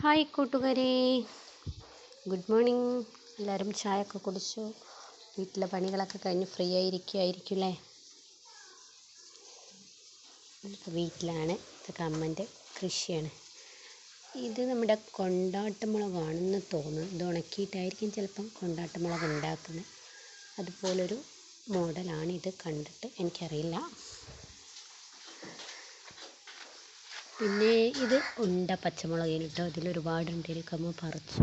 Hi കൂട്ടുകാരെ. Good morning എല്ലാവരും ചായ ഒക്കെ കുടിച്ചു? വീട്ടിലെ പണികളൊക്കെ കഴിഞ്ഞ് ഫ്രീ ആയിരിക്കുമായിരിക്കും അല്ലേ വീട്ടിലാണ്. ഇതൊക്കെ അമ്മന്റെ കൃഷിയാണ്. ഇത് നമ്മുടെ കൊണ്ടാട്ടമുളകാണെന്ന് തോന്നുന്നു. ഇത് ഉണക്കിയിട്ടായിരിക്കും ചിലപ്പം കൊണ്ടാട്ടമുളക് ഉണ്ടാക്കുന്നത്. അതുപോലൊരു മോഡലാണ് ഇത് കണ്ടിട്ട് എനിക്കറിയില്ല. പിന്നെ ഇത് ഉണ്ട പച്ചമുളകിന് കേട്ടോ. ഇതിൽ ഒരുപാടുണ്ട് എനിക്ക് അമ്മ പറിച്ചു.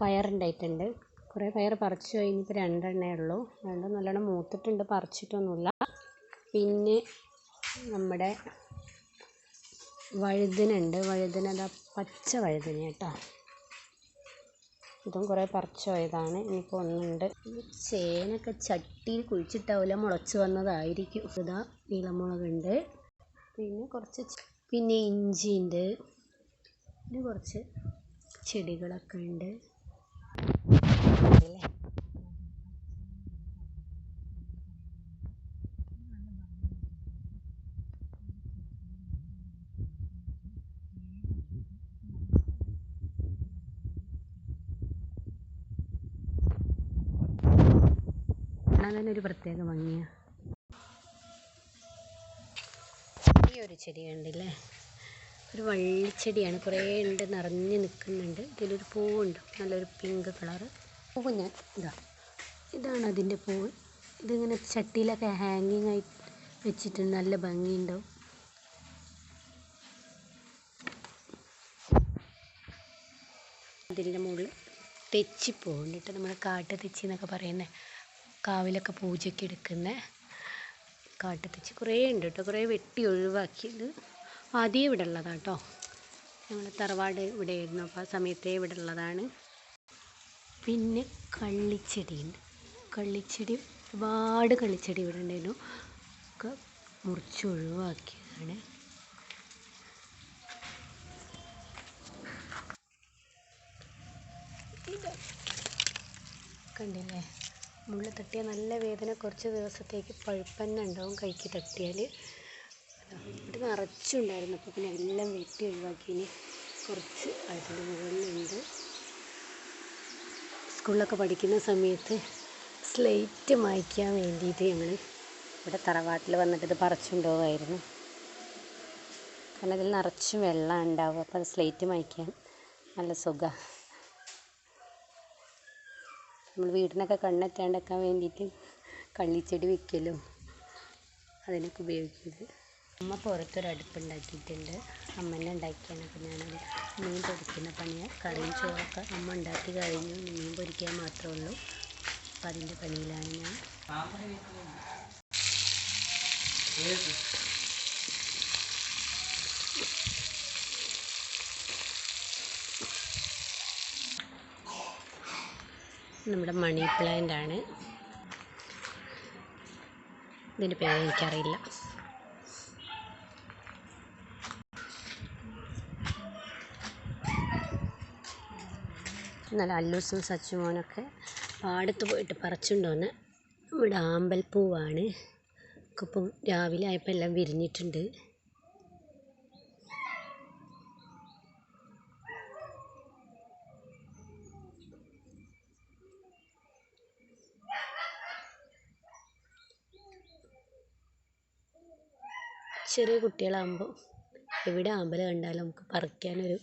പയറുണ്ടായിട്ടുണ്ട് കുറേ പയർ പറിച്ചു കഴിഞ്ഞിപ്പോൾ രണ്ടെണ്ണേ ഉള്ളൂ. രണ്ടും നല്ലോണം മൂത്തിട്ടുണ്ട്. പറിച്ചിട്ടൊന്നുമില്ല. പിന്നെ നമ്മുടെ വഴുതനുണ്ട് വഴുതന അതാ പച്ച വഴുതന കേട്ടോ. ഇതും കുറേ പറിച്ച് പോയതാണ്. ഇനിയിപ്പോൾ ഒന്നുണ്ട്. ചേനൊക്കെ ചട്ടിയിൽ കുഴിച്ചിട്ടാവില്ല മുളച്ച് വന്നതായിരിക്കും. ഇതാ നീളമുളകുണ്ട്. പിന്നെ കുറച്ച് പിന്നെ ഇഞ്ചിയുണ്ട്. പിന്നെ കുറച്ച് ചെടികളൊക്കെ ഉണ്ട് അല്ലേ കാണാൻ തന്നെ ഒരു പ്രത്യേക ഭംഗിയാണ് ഈ ഒരു ചെടി കണ്ടില്ലേ? ഒരു വള്ളിച്ചെടിയാണ് കുറേ ഉണ്ട് നിറഞ്ഞ് നിൽക്കുന്നുണ്ട്. ഇതിലൊരു പൂവുണ്ട്. നല്ലൊരു പിങ്ക് കളറ് പൂവ് ഞാൻ ഇതാ. ഇതാണ് അതിന്റെ പൂവ്. ഇതിങ്ങനെ ചട്ടിയിലൊക്കെ ഹാങ്ങിങ് ആയി വെച്ചിട്ടുണ്ട്. നല്ല ഭംഗിയുണ്ടാവും. ഇതിന്റെ മുകളിൽ തെച്ചിപ്പൂവുണ്ട്. കേട്ടോ നമ്മൾ കാട്ടു തെച്ചി എന്നൊക്കെ പറയുന്നത് കാവിലൊക്കെ പൂജയ്ക്ക് എടുക്കുന്ന കാട്ടത്തിച്ച് കുറേ ഉണ്ട് കേട്ടോ. കുറേ വെട്ടി ഒഴിവാക്കിയത് ആദ്യം ഇവിടെ ഉള്ളതാണ് കേട്ടോ ഞങ്ങൾ തറവാട് ഇവിടെയായിരുന്നു അപ്പോൾ ആ സമയത്തേ ഇവിടെ ഉള്ളതാണ്. പിന്നെ കള്ളിച്ചെടിയുണ്ട്. കള്ളിച്ചെടി ഒരുപാട് കള്ളിച്ചെടി ഇവിടെ ഉണ്ടായിരുന്നു. ഒക്കെ മുറിച്ച് ഒഴിവാക്കിയതാണ്. കണ്ടില്ലേ? മുള്ളിൽ തട്ടിയാൽ നല്ല വേദന കുറച്ച് ദിവസത്തേക്ക് പഴുപ്പന്നെ ഉണ്ടാവും കൈക്ക് തട്ടിയാൽ. ഇത് നിറച്ചുണ്ടായിരുന്നു. അപ്പോൾ പിന്നെ എല്ലാം വെട്ടി ഒഴിവാക്കി. ഇനി കുറച്ച് അതിന്റെ മുകളിലുണ്ട്. സ്കൂളിലൊക്കെ പഠിക്കുന്ന സമയത്ത് സ്ലേറ്റ് മായ്ക്കാൻ വേണ്ടിയിട്ട് ഞങ്ങൾ ഇവിടെ തറവാട്ടിൽ വന്നിട്ട് ഇത് പറിച്ചുകൊണ്ടുപോകുമായിരുന്നു. കാരണം ഇതിൽ നിറച്ചും വെള്ളം ഉണ്ടാവും അപ്പോൾ അത് സ്ലേറ്റ് മായ്ക്കാൻ നല്ല സുഖമാണ്. നമ്മൾ വീടിനൊക്കെ കണ്ണെത്താണ്ടക്കാൻ വേണ്ടിയിട്ട് കള്ളിച്ചെടി വെക്കലും അതിനൊക്കെ ഉപയോഗിക്കുന്നത്. അമ്മ പുറത്തൊരു അടുപ്പുണ്ടാക്കിയിട്ടുണ്ട്. അമ്മ തന്നെ ഉണ്ടാക്കിയാണ്. അപ്പോൾ ഞാനത് മീൻ പൊരിക്കുന്ന പണിയാണ് കറിയും ചോറൊക്കെ അമ്മ ഉണ്ടാക്കി കഴിഞ്ഞു. മീൻ പൊരിക്കാൻ മാത്രമേ ഉള്ളൂ. അപ്പം അതിന്റെ പണിയിലാണ് ഞാൻ. നമ്മുടെ മണി പ്ലാന്റ് ആണ്. ഇതിന്റെ പേര് എനിക്കറിയില്ല. എന്നാൽ അല്ലൂസും സച്ചുമോനൊക്കെ പാടത്ത് പോയിട്ട് പറിച്ചുകൊണ്ട് വന്ന് നമ്മുടെ ആമ്പൽപ്പൂവാണ്. ഇപ്പം രാവിലെ ആയപ്പോൾ എല്ലാം വിരിഞ്ഞിട്ടുണ്ട്. ചെറിയ കുട്ടികളാകുമ്പോൾ എവിടെ ആമ്പൽ കണ്ടാലും നമുക്ക് പറിക്കാനൊരു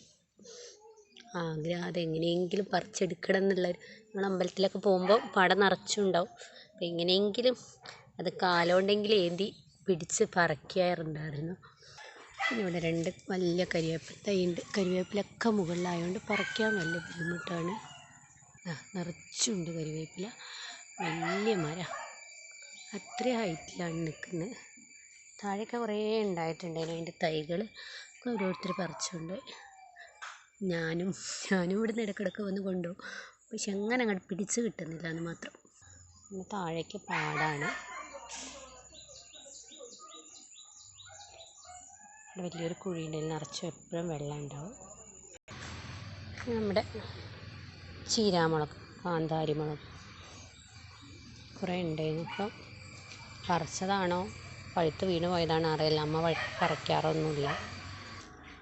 ആഗ്രഹം. അതെങ്ങനെയെങ്കിലും പറിച്ചെടുക്കണം എന്നുള്ളൊരു നമ്മൾ അമ്പലത്തിലൊക്കെ പോകുമ്പോൾ പട നിറച്ചുണ്ടാവും. അപ്പം എങ്ങനെയെങ്കിലും അത് കാലുകൊണ്ടെങ്കിലും ഏന്തി പിടിച്ച് പറിക്കാറുണ്ടായിരുന്നു. ഇവിടെ രണ്ട് വലിയ കരിവേപ്പില തൈയുണ്ട്. കരിവേപ്പിലൊക്കെ മുകളിലായതുകൊണ്ട് പറിക്കാൻ വലിയ ബുദ്ധിമുട്ടാണ്. നിറച്ചുണ്ട് കരിവേപ്പില. വലിയ മരം. അത്രയും ഹൈറ്റിലാണ് നിൽക്കുന്നത് താഴെയൊക്കെ കുറേ ഉണ്ടായിട്ടുണ്ടായിരുന്നു. അതിന്റെ തൈകൾ ഒക്കെ ഓരോരുത്തർ പറിച്ചുകൊണ്ട് ഞാനും ഞാനും ഇവിടുന്ന് ഇടയ്ക്കിടയ്ക്ക് വന്ന് കൊണ്ടുപോകും. പക്ഷെ അങ്ങനെ അങ്ങോട്ട് പിടിച്ച് കിട്ടുന്നില്ല എന്ന് മാത്രം. പിന്നെ താഴേക്ക് പാടാണ്. ഇവിടെ വലിയൊരു കുഴിയുണ്ട് അതിൽ നിറച്ചും എപ്പോഴും വെള്ളം ഉണ്ടാവും. നമ്മുടെ ചീരാമുളക് കാന്താരി മുളക് കുറേ ഉണ്ടായിരുന്നു. ഇപ്പം പറിച്ചതാണോ? പഴുത്ത് വീണ് പോയതാണ് അറിയില്ല. അമ്മ പറിക്കാറൊന്നുമില്ല.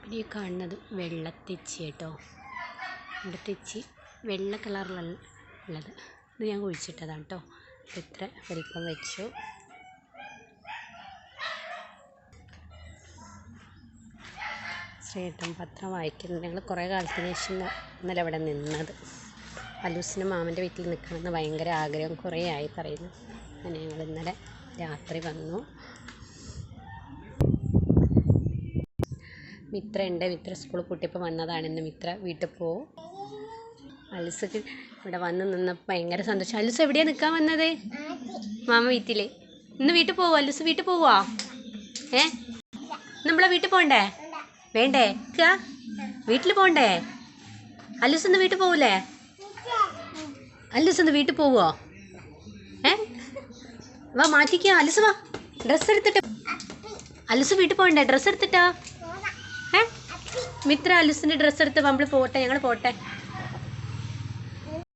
പിന്നെ ഈ കാണുന്നത് വെള്ളത്തെച്ചി കേട്ടോ. ഇവിടെ തെച്ചി വെള്ള കളറിലുള്ള ഉള്ളത്. ഇത് ഞാൻ കുഴിച്ചിട്ടതാണ് കേട്ടോ. ഇത്ര വലിപ്പം വെച്ചു. ശ്രീട്ടൻ പത്രം വായിക്കുന്നത് ഞങ്ങൾ കുറേ കാലത്തിന് ശേഷം ഇന്ന- ഇന്നലെ ഇവിടെ നിന്നത്. അലൂസിന് മാമന്റെ വീട്ടിൽ നിൽക്കണമെന്ന് ഭയങ്കര ആഗ്രഹം കുറേ ആയി പറയുന്നു. അങ്ങനെ ഞങ്ങൾ ഇന്നലെ രാത്രി വന്നു. മിത്ര ഉണ്ട് മിത്ര സ്കൂളിൽ പൂട്ടിയപ്പോൾ വന്നതാണ് ഇന്ന് മിത്ര വീട്ടിൽ പോവും. അലുസക്ക് ഇവിടെ വന്ന് നിന്നപ്പോൾ ഭയങ്കര സന്തോഷം. അലുസ് എവിടെയാണ് നിൽക്കാൻ വന്നത്? മാമ വീട്ടിൽ ഇന്ന് വീട്ടിൽ പോവോ? അലുസ് വീട്ടിൽ പോവോ? ഏ? നമ്മളെ വീട്ടിൽ പോകണ്ടേ വേണ്ടേ? വീട്ടിൽ പോകണ്ടേ അലുസ് ഇന്ന് വീട്ടിൽ പോകൂലേ അലുസ് ഇന്ന് വീട്ടിൽ പോവോ? ഏ? വാ മാറ്റിക്കോ. അലുസ് വാ. ഡ്രസ്സ് എടുത്തിട്ട്. അലുസ് വീട്ടിൽ പോകണ്ടേ ഡ്രസ്സ് എടുത്തിട്ടോ? മിത്ര അലുസിന്റെ ഡ്രസ്സ് എടുത്ത് നമ്മൾ പോട്ടെ ഞങ്ങൾ പോട്ടെ.